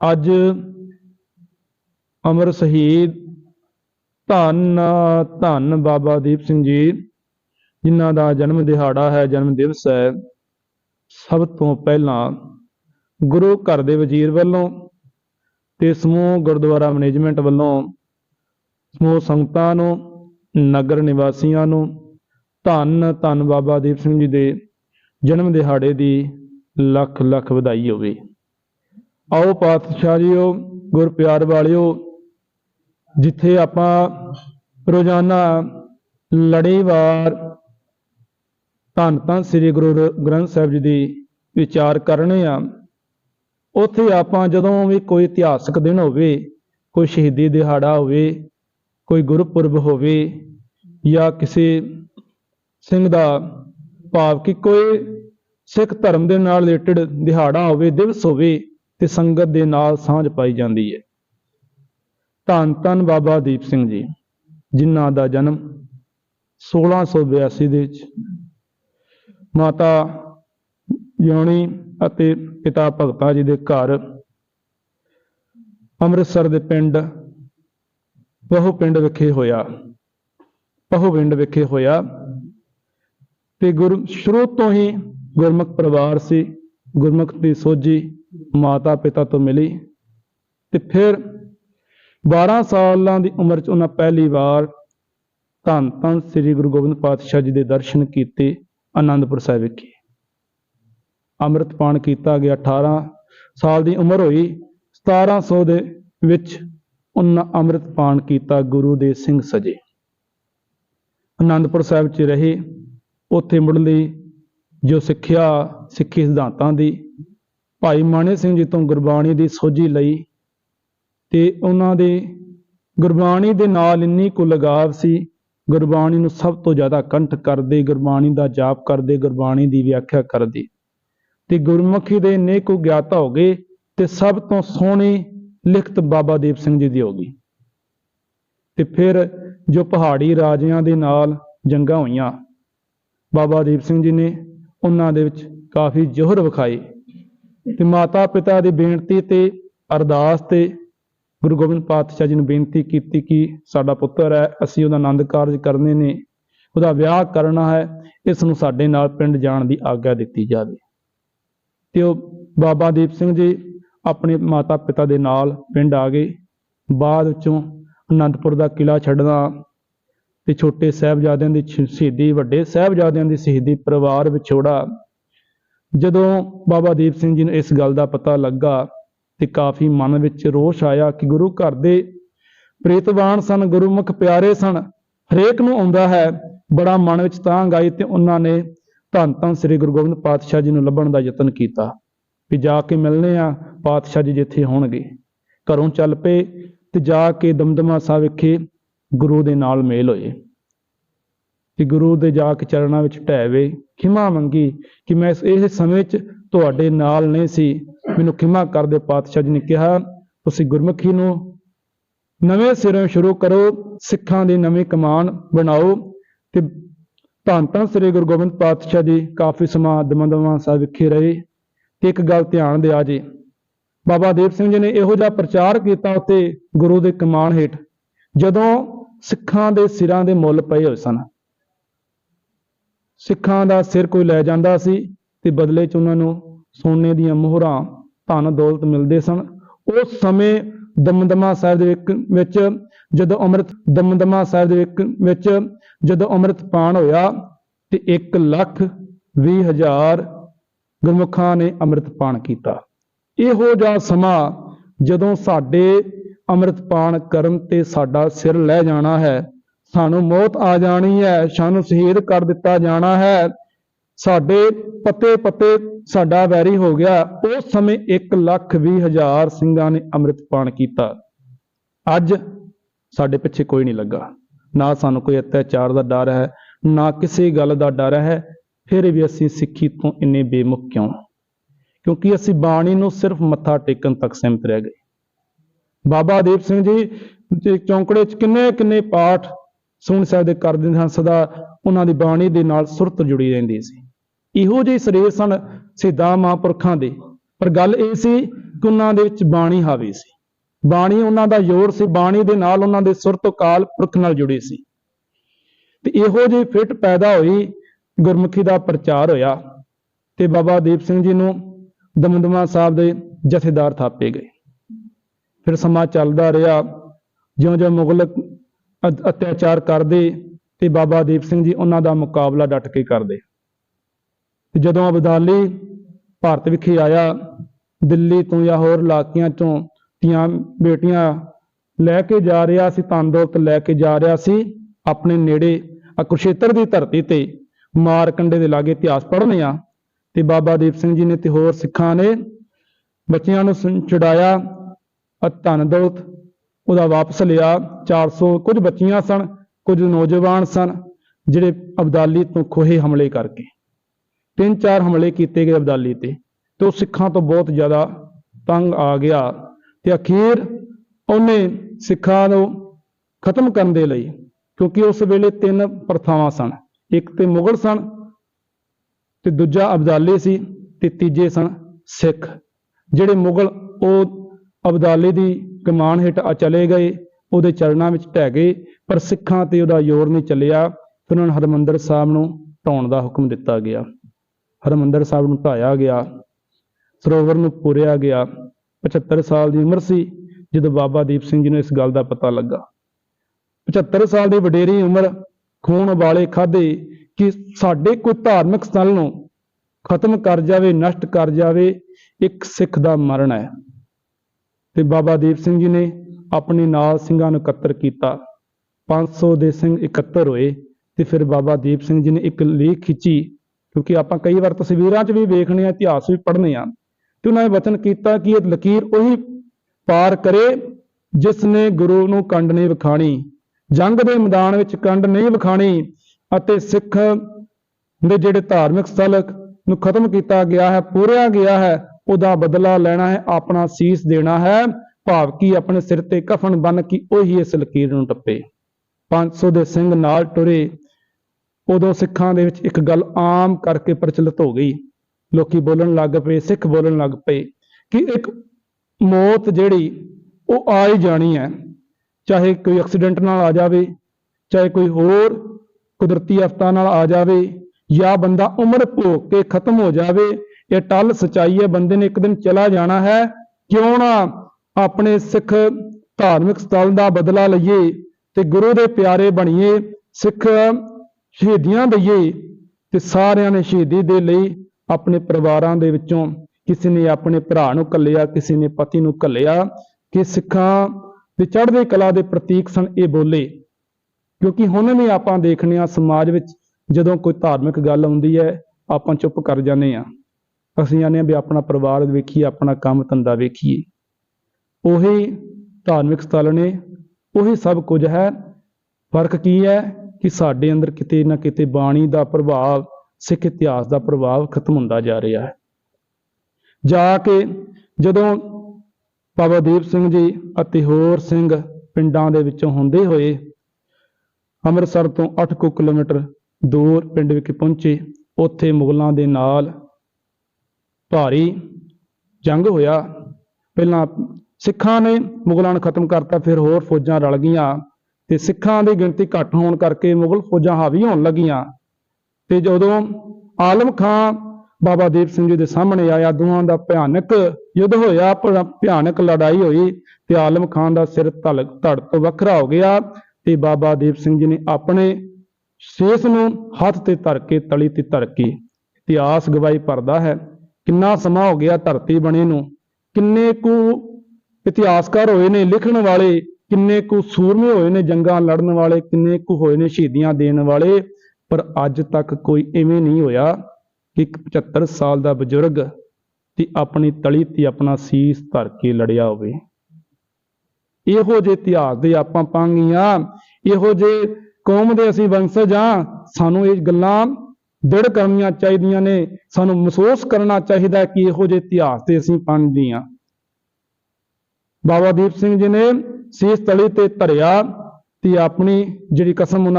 ਅੱਜ ਅਮਰ ਸ਼ਹੀਦ ਧੰਨ ਧੰਨ ਬਾਬਾ ਦੀਪ ਸਿੰਘ ਜੀ, ਜਿਨ੍ਹਾਂ ਦਾ ਜਨਮ ਦਿਹਾੜਾ ਹੈ, ਜਨਮ ਦਿਵਸ ਹੈ, ਸਭ ਤੋਂ ਪਹਿਲਾਂ ਗੁਰੂ ਘਰ ਦੇ ਵਜ਼ੀਰ ਵੱਲੋਂ ਤੇ ਸਮੂਹ ਗੁਰਦੁਆਰਾ ਮੈਨੇਜਮੈਂਟ ਵੱਲੋਂ ਸਮੂਹ ਸੰਗਤਾਂ ਨੂੰ, ਨਗਰ ਨਿਵਾਸੀਆਂ ਨੂੰ ਧੰਨ ਧੰਨ ਬਾਬਾ ਦੀਪ ਸਿੰਘ ਜੀ ਦੇ ਜਨਮ ਦਿਹਾੜੇ ਦੀ ਲੱਖ ਲੱਖ ਵਧਾਈ ਹੋਵੇ। ਆਓ ਪਾਤਸ਼ਾਹ ਜੀਓ, ਗੁਰ ਪਿਆਰ ਵਾਲਿਓ, ਜਿੱਥੇ ਆਪਾਂ ਰੋਜ਼ਾਨਾ ਲੜੀਵਾਰ ਧੰਨ ਧੰਨ ਸ੍ਰੀ ਗੁਰੂ ਗ੍ਰੰਥ ਸਾਹਿਬ ਜੀ ਦੀ ਵਿਚਾਰ ਕਰਨੇ ਆ, ਉੱਥੇ ਆਪਾਂ ਜਦੋਂ ਵੀ ਕੋਈ ਇਤਿਹਾਸਕ ਦਿਨ ਹੋਵੇ, ਕੋਈ ਸ਼ਹੀਦੀ ਦਿਹਾੜਾ ਹੋਵੇ, ਕੋਈ ਗੁਰਪੁਰਬ ਹੋਵੇ, ਜਾਂ ਕਿਸੇ ਸਿੰਘ ਦਾ ਭਾਵ ਕਿ ਕੋਈ ਸਿੱਖ ਧਰਮ ਦੇ ਨਾਲ ਰਿਲੇਟਡ ਦਿਹਾੜਾ ਹੋਵੇ, ਦਿਵਸ ਹੋਵੇ ਤੇ ਸੰਗਤ ਦੇ ਨਾਲ ਸਾਂਝ ਪਾਈ ਜਾਂਦੀ ਹੈ ਧੰਨ ਧੰਨ ਬਾਬਾ ਦੀਪ ਸਿੰਘ ਜੀ, ਜਿਨ੍ਹਾਂ ਦਾ ਜਨਮ 1682 ਦੇ ਵਿੱਚ। ਮਾਤਾ ਜਿਉਣੀ ਅਤੇ ਪਿਤਾ ਭਗਤਾ ਜੀ ਦੇ ਘਰ ਅੰਮ੍ਰਿਤਸਰ ਦੇ ਪਿੰਡ ਪਹੂ ਪਿੰਡ ਵਿਖੇ ਹੋਇਆ। ਪਹੂ ਪਿੰਡ ਵਿਖੇ ਹੋਇਆ ਤੇ ਗੁਰ, ਸ਼ੁਰੂ ਤੋਂ ਹੀ ਗੁਰਮੁਖ ਪਰਿਵਾਰ ਸੀ। ਗੁਰਮੁਖ ਦੀ ਸੋਝੀ ਮਾਤਾ ਪਿਤਾ ਤੋਂ ਮਿਲੀ ਤੇ ਫਿਰ 12 ਸਾਲਾਂ ਦੀ ਉਮਰ 'ਚ ਉਹਨਾਂ ਪਹਿਲੀ ਵਾਰ ਧੰਨ ਧੰਨ ਸ੍ਰੀ ਗੁਰੂ ਗੋਬਿੰਦ ਪਾਤਸ਼ਾਹ ਜੀ ਦੇ ਦਰਸ਼ਨ ਕੀਤੇ ਆਨੰਦਪੁਰ ਸਾਹਿਬ ਵਿਖੇ। ਅੰਮ੍ਰਿਤ ਪਾਨ ਕੀਤਾ ਗਿਆ। 18 ਸਾਲ ਦੀ ਉਮਰ ਹੋਈ। 1700 ਦੇ ਵਿੱਚ ਉਹਨਾਂ ਅੰਮ੍ਰਿਤ ਪਾਨ ਕੀਤਾ ਗੁਰੂ ਦੇ ਸਿੰਘ ਸਜੇ। ਆਨੰਦਪੁਰ ਸਾਹਿਬ 'ਚ ਰਹੇ। ਉੱਥੇ ਮੁੱਢਲੀ ਜੋ ਸਿੱਖਿਆ ਸਿੱਖੀ ਸਿਧਾਂਤਾਂ ਦੀ ਭਾਈ ਮਾਣੇ ਸਿੰਘ ਜੀ ਤੋਂ ਗੁਰਬਾਣੀ ਦੀ ਸੋਝੀ ਲਈ ਤੇ ਉਹਨਾਂ ਦੇ ਗੁਰਬਾਣੀ ਦੇ ਨਾਲ ਇੰਨੀ ਕੁ ਲਗਾਵ ਸੀ, ਗੁਰਬਾਣੀ ਨੂੰ ਸਭ ਤੋਂ ਜ਼ਿਆਦਾ ਕੰਠ ਕਰਦੇ, ਗੁਰਬਾਣੀ ਦਾ ਜਾਪ ਕਰਦੇ, ਗੁਰਬਾਣੀ ਦੀ ਵਿਆਖਿਆ ਕਰਦੇ। ਤੇ ਗੁਰਮੁਖੀ ਦੇ ਇੰਨੇ ਕੁ ਗਿਆਤਾ ਹੋ ਗਏ ਤੇ ਸਭ ਤੋਂ ਸੋਹਣੀ ਲਿਖਤ ਬਾਬਾ ਦੀਪ ਸਿੰਘ ਜੀ ਦੀ ਹੋ ਗਈ। ਤੇ ਫਿਰ ਜੋ ਪਹਾੜੀ ਰਾਜਿਆਂ ਦੇ ਨਾਲ ਜੰਗਾਂ ਹੋਈਆਂ, ਬਾਬਾ ਦੀਪ ਸਿੰਘ ਜੀ ਨੇ ਉਹਨਾਂ ਦੇ ਵਿੱਚ ਕਾਫੀ ਜੋਹਰ ਵਿਖਾਏ। ਤੇ ਮਾਤਾ ਪਿਤਾ ਦੀ ਬੇਨਤੀ ਤੇ ਅਰਦਾਸ ਤੇ ਗੁਰੂ ਗੋਬਿੰਦ ਪਾਤਸ਼ਾਹ ਜੀ ਨੂੰ ਬੇਨਤੀ ਕੀਤੀ ਕਿ ਸਾਡਾ ਪੁੱਤਰ ਹੈ, ਅਸੀਂ ਉਹਦਾ ਆਨੰਦ ਕਾਰਜ ਕਰਨੇ ਨੇ, ਉਹਦਾ ਵਿਆਹ ਕਰਨਾ ਹੈ, ਇਸ ਨੂੰ ਸਾਡੇ ਨਾਲ ਪਿੰਡ ਜਾਣ ਦੀ ਆਗਿਆ ਦਿੱਤੀ ਜਾਵੇ। ਤੇ ਉਹ ਬਾਬਾ ਦੀਪ ਸਿੰਘ ਜੀ ਆਪਣੇ ਮਾਤਾ ਪਿਤਾ ਦੇ ਨਾਲ ਪਿੰਡ ਆ ਗਏ। ਬਾਅਦ ਵਿੱਚੋਂ ਅਨੰਦਪੁਰ ਦਾ ਕਿਲਾ ਛੱਡਣਾ ਤੇ ਛੋਟੇ ਸਾਹਿਬਜ਼ਾਦਿਆਂ ਦੀ ਸ਼ਹੀਦੀ, ਵੱਡੇ ਸਾਹਿਬਜ਼ਾਦਿਆਂ ਦੀ ਸ਼ਹੀਦੀ, ਪਰਿਵਾਰ ਵਿਛੋੜਾ ਜਦੋਂ ਬਾਬਾ ਦੀਪ ਸਿੰਘ ਜੀ ਨੂੰ ਇਸ ਗੱਲ ਦਾ ਪਤਾ ਲੱਗਾ ਤੇ ਕਾਫੀ ਮਨ ਵਿੱਚ ਰੋਸ਼ ਆਇਆ ਕਿ ਗੁਰੂ ਘਰ ਦੇ ਪ੍ਰੀਤਵਾਨ ਸਨ, ਗੁਰਮੁਖ ਪਿਆਰੇ ਸਨ, ਹਰੇਕ ਨੂੰ ਆਉਂਦਾ ਹੈ, ਬੜਾ ਮਨ ਵਿੱਚ ਤਾਂਗ ਆਈ ਤੇ ਉਹਨਾਂ ਨੇ ਧੰਨ ਧੰਨ ਸ੍ਰੀ ਗੁਰੂ ਗੋਬਿੰਦ ਪਾਤਸ਼ਾਹ ਜੀ ਨੂੰ ਲੱਭਣ ਦਾ ਯਤਨ ਕੀਤਾ ਵੀ ਜਾ ਕੇ ਮਿਲਨੇ ਆ ਪਾਤਸ਼ਾਹ ਜੀ ਜਿੱਥੇ ਹੋਣਗੇ। ਘਰੋਂ ਚੱਲ ਪਏ ਤੇ ਜਾ ਕੇ ਦਮਦਮਾ ਸਾਹਿਬ ਵਿਖੇ ਗੁਰੂ ਦੇ ਨਾਲ ਮੇਲ ਹੋਏ। ਕਿ ਗੁਰੂ ਦੇ ਜਾ ਕੇ ਚਰਨਾਂ ਵਿੱਚ ਢਹਿਵੇ ਖਿਮਾ ਮੰਗੀ ਕਿ ਮੈਂ ਇਸ ਇਹ ਸਮੇਂ 'ਚ ਤੁਹਾਡੇ ਨਾਲ ਨਹੀਂ ਸੀ। ਮੈਨੂੰ ਖਿਮਾ ਕਰ ਦੇ ਪਾਤਸ਼ਾਹ ਜੀ ਨੇ ਕਿਹਾ, ਤੁਸੀਂ ਗੁਰਮੁਖੀ ਨੂੰ ਨਵੇਂ ਸਿਰੋਂ ਸ਼ੁਰੂ ਕਰੋ, ਸਿੱਖਾਂ ਦੀ ਨਵੀਂ ਕਮਾਨ ਬਣਾਓ ਤੇ ਧੰਨ ਧੰਨ ਸ੍ਰੀ ਗੁਰੂ ਗੋਬਿੰਦ ਪਾਤਸ਼ਾਹ ਜੀ, ਕਾਫੀ ਸਮਾਂ ਦਮਦਮਾ ਸਾਹਿਬ ਵਿਖੇ ਰਹੇ ਤੇ ਇੱਕ ਗੱਲ ਧਿਆਨ ਦਿਆ ਜੀ। ਬਾਬਾ ਦੀਪ ਸਿੰਘ ਜੀ ਨੇ ਇਹੋ ਜਿਹਾ ਪ੍ਰਚਾਰ ਕੀਤਾ ਉੱਤੇ ਗੁਰੂ ਦੇ ਕਮਾਨ ਹੇਠ, ਜਦੋਂ ਸਿੱਖਾਂ ਦੇ ਸਿਰਾਂ ਦੇ ਮੁੱਲ ਪਏ ਹੋਏ ਸਨ। ਸਿੱਖਾਂ ਦਾ ਸਿਰ ਕੋਈ ਲੈ ਜਾਂਦਾ ਸੀ ਤੇ ਬਦਲੇ 'ਚ ਉਹਨਾਂ ਨੂੰ ਸੋਨੇ ਦੀਆਂ ਮੋਹਰਾਂ ਧਨ ਦੌਲਤ ਮਿਲਦੇ ਸਨ। ਉਸ ਸਮੇਂ ਦਮਦਮਾ ਸਾਹਿਬ ਦੇ ਵਿੱਚ- ਵਿੱਚ ਜਦੋਂ ਅੰਮ੍ਰਿਤ, ਦਮਦਮਾ ਸਾਹਿਬ ਦੇ ਵਿੱਚ- ਵਿੱਚ ਜਦੋਂ ਅੰਮ੍ਰਿਤ ਪਾਣ ਹੋਇਆ ਤੇ 1 ਲੱਖ 20 ਹਜ਼ਾਰ ਗੁਰਮੁਖਾਂ ਨੇ ਅੰਮ੍ਰਿਤ ਪਾਣ ਕੀਤਾ। ਇਹੋ ਜਿਹਾ ਸਮਾਂ ਜਦੋਂ ਸਾਡੇ ਅੰਮ੍ਰਿਤ ਪਾਣ ਕਰਨ ਤੇ ਸਾਡਾ ਸਿਰ ਲੈ ਜਾਣਾ ਹੈ ਸਾਨੂੰ ਮੌਤ ਆ ਜਾਣੀ ਹੈ, ਸਾਨੂੰ ਸ਼ਹੀਦ ਕਰ ਦਿੱਤਾ ਜਾਣਾ ਹੈ। ਸਾਡੇ ਪਤੇ ਪਤੇ ਸਾਡਾ ਵੈਰੀ ਹੋ ਗਿਆ। ਉਸ ਸਮੇਂ 1 ਲੱਖ 20 ਹਜ਼ਾਰ ਸਿੰਘਾਂ ਨੇ ਅੰਮ੍ਰਿਤ ਪਾਣ ਕੀਤਾ। ਅੱਜ ਸਾਡੇ ਪਿੱਛੇ ਕੋਈ ਨਹੀਂ ਲੱਗਾ। ਨਾ ਸਾਨੂੰ ਕੋਈ ਅਤਿਆਚਾਰ ਦਾ ਡਰ ਹੈ, ਨਾ ਕਿਸੇ ਗੱਲ ਦਾ ਡਰ ਹੈ। ਫਿਰ ਵੀ ਅਸੀਂ ਸਿੱਖੀ ਤੋਂ ਇੰਨੇ ਬੇਮੁਖ ਕਿਉਂ? ਕਿਉਂਕਿ ਅਸੀਂ ਬਾਣੀ ਨੂੰ ਸਿਰਫ ਮੱਥਾ ਟੇਕਣ ਤੱਕ ਸੀਮਿਤ ਰਹਿ ਗਏ। ਬਾਬਾ ਦੀਪ ਸਿੰਘ ਜੀ ਚੌਂਕੜੇ 'ਚ ਕਿੰਨੇ ਕਿੰਨੇ ਪਾਠ ਸੁਣ ਸਕਦੇ ਦਿੰਦੇ ਸਨ ਸਦਾ ਉਹਨਾਂ ਦੀ ਬਾਣੀ ਦੇ ਨਾਲ ਸੁਰਤ ਜੁੜੀ ਰਹਿੰਦੀ ਸੀ। ਇਹੋ ਜਿਹੇ ਸਰੀਰ ਸਨ ਸਿੱਧਾ ਮਹਾਂਪੁਰਖਾਂ ਦੇ। ਪਰ ਗੱਲ ਇਹ ਸੀ ਕਿ ਉਹਨਾਂ ਦੇ ਵਿੱਚ ਬਾਣੀ ਹਾਵੀ ਸੀ। ਬਾਣੀ ਉਹਨਾਂ ਦਾ ਜ਼ੋਰ ਸੀ, ਬਾਣੀ ਦੇ ਨਾਲ ਉਹਨਾਂ ਦੇ ਸੁਰਤ ਕਾਲ ਪੁਰਖ ਨਾਲ ਜੁੜੀ ਸੀ। ਤੇ ਇਹੋ ਜਿਹੀ ਫਿੱਟ ਪੈਦਾ ਹੋਈ, ਗੁਰਮੁਖੀ ਦਾ ਪ੍ਰਚਾਰ ਹੋਇਆ ਤੇ ਬਾਬਾ ਦੀਪ ਸਿੰਘ ਜੀ ਨੂੰ ਦਮਦਮਾ ਸਾਹਿਬ ਦੇ ਜਥੇਦਾਰ ਥਾਪੇ ਗਏ। ਫਿਰ ਸਮਾਂ ਚੱਲਦਾ ਰਿਹਾ, ਜਿਉਂ-ਜਿਉਂ ਮੁਗਲ ਅਤਿਆਚਾਰ ਕਰਦੇ ਤੇ ਬਾਬਾ ਦੀਪ ਸਿੰਘ ਜੀ ਉਹਨਾਂ ਦਾ ਮੁਕਾਬਲਾ ਡਟ ਕੇ ਕਰਦੇ। ਤੇ ਜਦੋਂ ਅਬਦਾਲੀ ਭਾਰਤ ਵਿਖੇ ਆਇਆ, ਦਿੱਲੀ ਤੋਂ ਜਾਂ ਹੋਰ ਇਲਾਕਿਆਂ ਤੋਂ ਧੀਆਂ ਬੇਟੀਆਂ ਲੈ ਕੇ ਜਾ ਰਿਹਾ ਸੀ, ਧਨ ਦੌਲਤ ਲੈ ਕੇ ਜਾ ਰਿਹਾ ਸੀ, ਆਪਣੇ ਨੇੜੇ ਆ ਦੀ ਧਰਤੀ ਤੇ ਮਾਰਕੰਡੇ ਦੇ ਲਾਗੇ ਇਤਿਹਾਸ ਪੜ੍ਹਨੇ ਆ। ਤੇ ਬਾਬਾ ਦੀਪ ਸਿੰਘ ਜੀ ਨੇ ਤੇ ਹੋਰ ਸਿੱਖਾਂ ਨੇ ਬੱਚਿਆਂ ਨੂੰ ਸੁਣ- ਛੁਡਾਇਆ ਧਨ ਦੌਲਤ ਉਹਦਾ ਵਾਪਸ ਲਿਆ। 400 ਕੁਝ ਬੱਚੀਆਂ ਸਨ, ਕੁਝ ਨੌਜਵਾਨ ਸਨ, ਜਿਹੜੇ ਅਬਦਾਲੀ ਤੋਂ ਖੋਹੇ ਹਮਲੇ ਕਰਕੇ। ਤਿੰਨ ਚਾਰ ਹਮਲੇ ਕੀਤੇ ਗਏ ਅਬਦਾਲੀ ਤੇ ਤੇ ਉਹ ਸਿੱਖਾਂ ਤੋਂ ਬਹੁਤ ਜ਼ਿਆਦਾ ਤੰਗ ਆ ਗਿਆ ਤੇ ਅਖੀਰ ਉਹਨੇ ਸਿੱਖਾਂ ਨੂੰ ਖਤਮ ਕਰਨ ਦੇ ਲਈ, ਕਿਉਂਕਿ ਉਸ ਵੇਲੇ ਤਿੰਨ ਪ੍ਰਥਾਵਾਂ ਸਨ। ਇੱਕ ਤੇ ਮੁਗਲ ਸਨ, ਤੇ ਦੂਜਾ ਅਬਦਾਲੀ ਸੀ, ਤੇ ਤੀਜੇ ਸਨ ਸਿੱਖ, ਜਿਹੜੇ ਮੁਗਲ ਉਹ ਅਬਦਾਲੀ ਦੀ ਕਮਾਨ ਹੇਠ ਆ ਚਲੇ ਗਏ, ਉਹਦੇ ਚਰਨਾਂ ਵਿੱਚ ਢਹਿ ਗਏ, ਪਰ ਸਿੱਖਾਂ ਤੇ ਉਹਦਾ ਜ਼ੋਰ ਨਹੀਂ ਚੱਲਿਆ। ਫਿਰ ਉਹਨਾਂ ਨੂੰ ਹਰਮੰਦਰ ਸਾਹਿਬ ਨੂੰ ਢਾਉਣ ਦਾ ਹੁਕਮ ਦਿੱਤਾ ਗਿਆ। ਹਰਮੰਦਰ ਸਾਹਿਬ ਨੂੰ ਢਾਇਆ ਗਿਆ, ਸਰੋਵਰ ਨੂੰ ਪੂਰਿਆ ਗਿਆ। 75 ਸਾਲ ਦੀ ਉਮਰ ਸੀ, ਜਦੋਂ ਬਾਬਾ ਦੀਪ ਸਿੰਘ ਜੀ ਨੂੰ ਇਸ ਗੱਲ ਦਾ ਪਤਾ ਲੱਗਾ। 75 ਸਾਲ ਦੀ ਵਡੇਰੀ ਉਮਰ, ਖੂਨ ਵਾਲੇ ਖਾਦੇ ਕਿ ਸਾਡੇ ਕੋਈ ਧਾਰਮਿਕ ਸਥਲ ਨੂੰ ਖਤਮ ਕਰ ਜਾਵੇ, ਨਸ਼ਟ ਕਰ ਜਾਵੇ, ਇੱਕ ਸਿੱਖ ਦਾ ਮਰਨ ਹੈ। ਤੇ ਬਾਬਾ ਦੀਪ ਸਿੰਘ ਜੀ ਨੇ ਆਪਣੇ ਨਾਲ ਸਿੰਘਾਂ ਨੂੰ ਇਕੱਤਰ ਕੀਤਾ। 500 ਦੇ ਸਿੰਘ ਇਕੱਤਰ ਹੋਏ ਤੇ ਫਿਰ ਬਾਬਾ ਦੀਪ ਸਿੰਘ ਜੀ ਨੇ ਇੱਕ ਲੀਕ ਖਿੱਚੀ, ਕਿਉਂਕਿ ਆਪਾਂ ਕਈ ਵਾਰ ਤਸਵੀਰਾਂ 'ਚ ਵੀ ਵੇਖਣੇ ਆ ਇਤਿਹਾਸ ਵੀ ਪੜ੍ਹਨੇ ਆ ਤੇ ਉਹਨਾਂ ਨੇ ਵਚਨ ਕੀਤਾ ਕਿ ਇਹ ਲਕੀਰ ਉਹੀ ਪਾਰ ਕਰੇ ਜਿਸ ਨੇ ਗੁਰੂ ਨੂੰ ਕੰਡ ਨਹੀਂ ਵਿਖਾਣੀ, ਜੰਗ ਦੇ ਮੈਦਾਨ ਵਿੱਚ ਕੰਡ ਨਹੀਂ ਵਿਖਾਣੀ ਅਤੇ ਸਿੱਖ ਦੇ ਜਿਹੜੇ ਧਾਰਮਿਕ ਸਥਲ ਨੂੰ ਖਤਮ ਕੀਤਾ ਗਿਆ ਹੈ, ਪੂਰਿਆ ਗਿਆ ਹੈ ਉਹਦਾ ਬਦਲਾ ਲੈਣਾ ਹੈ, ਆਪਣਾ ਸੀਸ ਦੇਣਾ ਹੈ। ਭਾਵ ਕਿ ਆਪਣੇ ਸਿਰ ਤੇ ਕਫਨ ਬੰਨ ਕੇ ਉਹੀ ਇਸ ਲਕੀਰ ਨੂੰ ਟੱਪੇ। 500 ਦੇ ਸਿੰਘ ਨਾਲ ਟੁਰੇ। ਉਦੋਂ ਸਿੱਖਾਂ ਦੇ ਵਿੱਚ ਇੱਕ ਗੱਲ ਆਮ ਕਰਕੇ ਪ੍ਰਚਲਿਤ ਹੋ ਗਈ। ਲੋਕੀ ਬੋਲਣ ਲੱਗ ਪਏ, ਸਿੱਖ ਬੋਲਣ ਲੱਗ ਪਏ ਕਿ ਇੱਕ ਮੌਤ ਜਿਹੜੀ ਉਹ ਆ ਹੀ ਜਾਣੀ ਹੈ। ਚਾਹੇ ਕੋਈ ਐਕਸੀਡੈਂਟ ਨਾਲ ਆ ਜਾਵੇ, ਚਾਹੇ ਕੋਈ ਹੋਰ ਕੁਦਰਤੀ ਆਫਤਾਂ ਨਾਲ ਆ ਜਾਵੇ, ਜਾਂ ਬੰਦਾ ਉਮਰ ਭੋਗ ਕੇ ਖਤਮ ਹੋ ਜਾਵੇ ਇਹ ਟੱਲ ਸਚਾਈ ਹੈ, ਬੰਦੇ ਨੇ ਇੱਕ ਦਿਨ ਚਲਾ ਜਾਣਾ ਹੈ, ਕਿਉਂ ਨਾ ਆਪਣੇ ਸਿੱਖ ਧਾਰਮਿਕ ਸਥਲ ਦਾ ਬਦਲਾ ਲਈਏ ਤੇ ਗੁਰੂ ਦੇ ਪਿਆਰੇ ਬਣੀਏ, ਸਿੱਖ ਸ਼ਹੀਦੀਆਂ ਦਈਏ ਤੇ ਸਾਰਿਆਂ ਨੇ ਸ਼ਹੀਦੀ ਦੇ ਲਈ ਆਪਣੇ ਪਰਿਵਾਰਾਂ ਦੇ ਵਿੱਚੋਂ ਕਿਸੇ ਨੇ ਆਪਣੇ ਭਰਾ ਨੂੰ ਕੱਲਿਆ ਕਿਸੇ ਨੇ ਪਤੀ ਨੂੰ ਕੱਲਿਆ ਕਿ ਸਿੱਖਾਂ ਦੇ ਚੜ੍ਹਦੇ ਕਲਾ ਦੇ ਪ੍ਰਤੀਕ ਸਨ ਇਹ ਬੋਲੇ। ਕਿਉਂਕਿ ਹੁਣ ਵੀ ਆਪਾਂ ਦੇਖਨੇ ਆ ਸਮਾਜ ਵਿੱਚ ਜਦੋਂ ਕੋਈ ਧਾਰਮਿਕ ਗੱਲ ਆਉਂਦੀ ਹੈ, ਆਪਾਂ ਚੁੱਪ ਕਰ ਜਾਂਦੇ ਆ ਅਸੀਂ ਆਨੇ ਆ ਵੀ ਆਪਣਾ ਪਰਿਵਾਰ ਵੇਖੀਏ, ਆਪਣਾ ਕੰਮ ਧੰਦਾ ਵੇਖੀਏ। ਉਹੀ ਧਾਰਮਿਕ ਸਥਲ ਨੇ, ਉਹੀ ਸਭ ਕੁਝ ਹੈ। ਫ਼ਰਕ ਕੀ ਹੈ ਕਿ ਸਾਡੇ ਅੰਦਰ ਕਿਤੇ ਨਾ ਕਿਤੇ ਬਾਣੀ ਦਾ ਪ੍ਰਭਾਵ, ਸਿੱਖ ਇਤਿਹਾਸ ਦਾ ਪ੍ਰਭਾਵ ਖਤਮ ਹੁੰਦਾ ਜਾ ਰਿਹਾ ਹੈ। ਜਾ ਕੇ ਜਦੋਂ ਬਾਬਾ ਦੀਪ ਸਿੰਘ ਜੀ ਅਤੇ ਹੋਰ ਸਿੰਘ ਪਿੰਡਾਂ ਦੇ ਵਿੱਚੋਂ ਹੁੰਦੇ ਹੋਏ, ਅੰਮ੍ਰਿਤਸਰ ਤੋਂ 8 ਕੁ ਕਿਲੋਮੀਟਰ ਦੂਰ ਪਿੰਡ ਵਿਖੇ ਪਹੁੰਚੇ, ਉੱਥੇ ਮੁਗਲਾਂ ਦੇ ਨਾਲ ਭਾਰੀ ਜੰਗ ਹੋਇਆ। ਪਹਿਲਾਂ ਸਿੱਖਾਂ ਨੇ ਮੁਗਲਾਂ ਨੂੰ ਖਤਮ ਕਰਤਾ, ਫਿਰ ਹੋਰ ਫੌਜਾਂ ਰਲ ਗਈਆਂ ਤੇ ਸਿੱਖਾਂ ਦੀ ਗਿਣਤੀ ਘੱਟ ਹੋਣ ਕਰਕੇ ਮੁਗਲ ਫੌਜਾਂ ਹਾਵੀ ਹੋਣ ਲੱਗੀਆਂ। ਤੇ ਜਦੋਂ ਆਲਮ ਖਾਂ ਬਾਬਾ ਦੀਪ ਸਿੰਘ ਜੀ ਦੇ ਸਾਹਮਣੇ ਆਇਆ, ਦੋਹਾਂ ਦਾ ਭਿਆਨਕ ਯੁੱਧ ਹੋਇਆ ਭਿਆਨਕ ਲੜਾਈ ਹੋਈ ਤੇ ਆਲਮ ਖਾਨ ਦਾ ਸਿਰ ਧਲ, ਧੜ ਤੋਂ ਵੱਖਰਾ ਹੋ ਗਿਆ ਤੇ ਬਾਬਾ ਦੀਪ ਸਿੰਘ ਜੀ ਨੇ ਆਪਣੇ ਸ਼ੇਸ਼ ਨੂੰ ਹੱਥ ਤੇ ਧਰ ਕੇ, ਤਲੀ ਤੇ ਧਰ ਕੇ ਇਤਿਹਾਸ ਗਵਾਹੀ ਭਰਦਾ ਹੈ। ਕਿੰਨਾ ਸਮਾਂ ਹੋ ਗਿਆ ਧਰਤੀ ਬਣੇ ਨੂੰ, ਕਿੰਨੇ ਕੁ ਇਤਿਹਾਸਕਾਰ ਹੋਏ ਨੇ ਲਿਖਣ ਵਾਲੇ, ਕਿੰਨੇ ਕੁ ਸੂਰਮੇ ਹੋਏ ਨੇ ਜੰਗਾਂ ਲੜਨ ਵਾਲੇ, ਕਿੰਨੇ ਕੁ ਹੋਏ ਨੇ ਸ਼ਹੀਦੀਆਂ ਦੇਣ ਵਾਲੇ, ਪਰ ਅੱਜ ਤੱਕ ਕੋਈ ਐਵੇਂ ਨਹੀਂ ਹੋਇਆ ਕਿ ਇੱਕ 75 ਸਾਲ ਦਾ ਬਜ਼ੁਰਗ ਤੇ ਆਪਣੀ ਤਲੀ ਤੇ ਆਪਣਾ ਸੀਸ ਧਰ ਕੇ ਲੜਿਆ ਹੋਵੇ। ਇਹੋ ਜਿਹੇ ਇਤਿਹਾਸ ਦੇ ਆਪਾਂ ਪਾਂਗੀਆਂ ਇਹੋ ਜਿਹੇ ਕੌਮ ਦੇ ਅਸੀਂ ਵੰਸ਼ਜ ਹਾਂ, ਸਾਨੂੰ ਇਹ ਗੱਲਾਂ ਦ੍ਰਿੜ ਕਰਨੀਆਂ ਚਾਹੀਦੀਆਂ ਨੇ। ਸਾਨੂੰ ਮਹਿਸੂਸ ਕਰਨਾ ਚਾਹੀਦਾ ਕਿ ਇਹੋ ਜਿਹੇ ਇਤਿਹਾਸ ਤੇ ਅਸੀਂ ਪਾਂਦੇ ਹਾਂ। ਬਾਬਾ ਦੀਪ ਸਿੰਘ ਜੀ ਨੇ ਸੀਸ ਤਲੀ ਤੇ ਧਰਿਆ ਤੇ ਆਪਣੀ ਜਿਹੜੀ ਕਸਮ ਉਹਨਾਂ